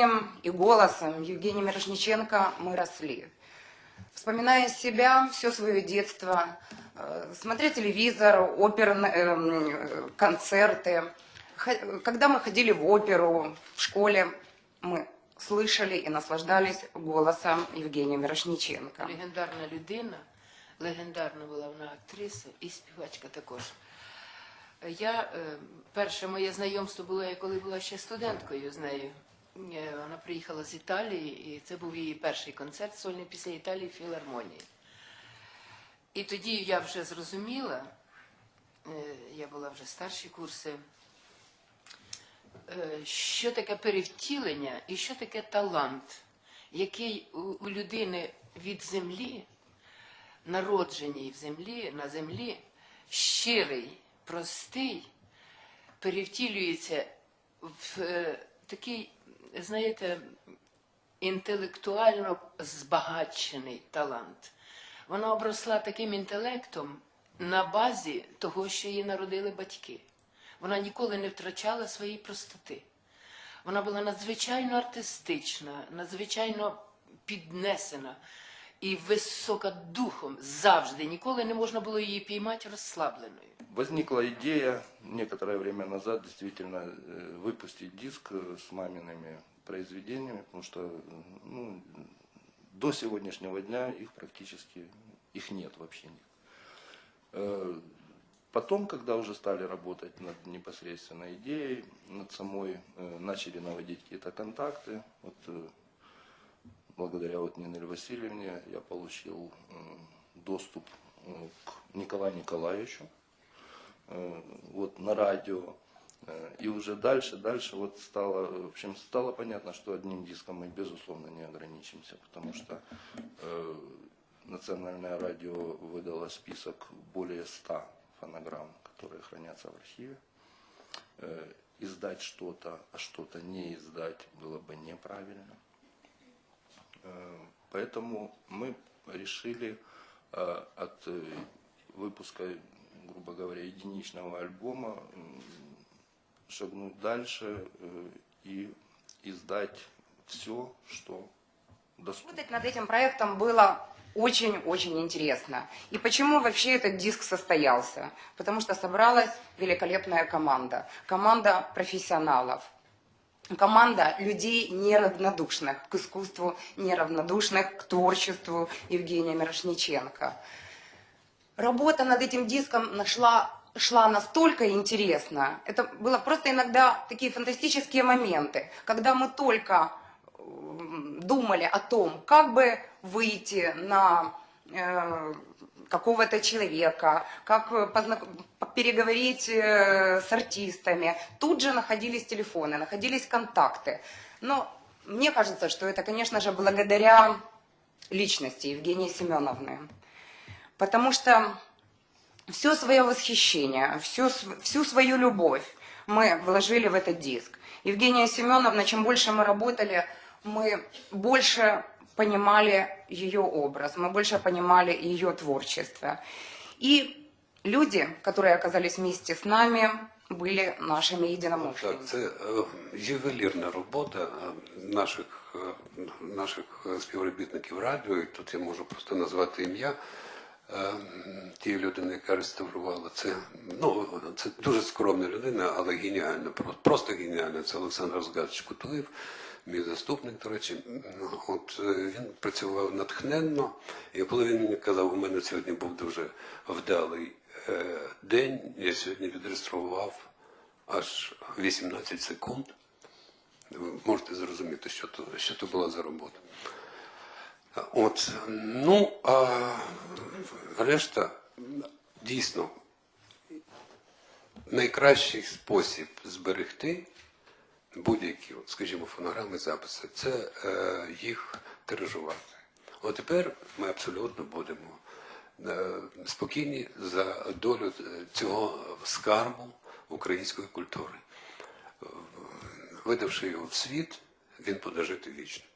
зрением и голосом Евгения Мирошниченко мы росли. Вспоминая себя, все свое детство, э, смотря телевизор, оперные э, концерты. Х- Когда мы ходили в оперу, в школе, мы слышали и наслаждались голосом Евгения Мирошниченко. Легендарна людина, легендарна була вона актриса і співачка також. Я е, перше моє знайомство було, я коли була ще студенткою з нею. Вона приїхала з Італії, і це був її перший концерт сольний після Італії філармонії. І тоді я вже зрозуміла, е, я була вже старші курси, е, що таке перевтілення і що таке талант, який у, у людини від землі, народженій в землі, на землі, щирий, простий, перевтілюється в е, такий, знаєте, інтелектуально збагачений талант. Вона обросла таким інтелектом на базі того, що її народили батьки. Вона ніколи не втрачала своєї простоти. Вона була надзвичайно артистична, надзвичайно піднесена і висока духом завжди. Ніколи не можна було її піймати розслабленою. Возникла идея некоторое время назад действительно э, выпустить диск э, с мамиными произведениями, потому что э, ну, до сегодняшнего дня их практически их нет вообще нет. Э, Потом, когда уже стали работать над непосредственно идеей, над самой, э, начали наводить какие-то контакты. Вот, э, благодаря вот Нине Васильевне я получил доступ э, к Николаю Николаевичу э, вот на радио. Э, И уже дальше, дальше вот стало, в общем, стало понятно, что одним диском мы безусловно не ограничимся, потому что э, национальное радио выдало список более 100 фонограмм, которые хранятся в архиве. Э, Издать что-то, а что-то не издать было бы неправильно. Э, Поэтому мы решили э, от э, выпуска, грубо говоря, единичного альбома шагнуть дальше и издать все, что доступно. Работать над этим проектом было очень-очень интересно. И почему вообще этот диск состоялся? Потому что собралась великолепная команда. Команда профессионалов. Команда людей неравнодушных к искусству, неравнодушных к творчеству Евгения Мирошниченко. Работа над этим диском нашла, шла настолько интересно. Это было просто иногда такие фантастические моменты, когда мы только думали о том, как бы выйти на э, какого-то человека, как э, позна- переговорить э, с артистами. Тут же находились телефоны, находились контакты. Но мне кажется, что это, конечно же, благодаря личности Евгении Семеновны. Потому что все свое восхищение, всю, всю свою любовь мы вложили в этот диск. Евгения Семеновна, чем больше мы работали, мы больше понимали ее образ, мы больше понимали ее творчество. И люди, которые оказались вместе с нами, были нашими Так, единомышленниками. це е, ювелірна робота е, наших, е, наших е, співробітників радіо, і тут я можу просто назвати ім'я е, тієї людини, яка реставрувала це. Ну, це дуже скромна людина, але геніальна, про- просто геніальна. Це Олександр Розгадович Кутуєв, мій заступник, до речі. От е, він працював натхненно, і коли він мені казав, у мене сьогодні був дуже вдалий е, день, я сьогодні відреставрував аж 18 секунд. Ви можете зрозуміти, що то, що то була за робота. От, ну, а решта дійсно найкращий спосіб зберегти будь-які, скажімо, фонограми записи, це е, їх тиражувати. От тепер ми абсолютно будемо е, спокійні за долю е, цього скарбу української культури. Видавши його в світ, він буде жити вічно.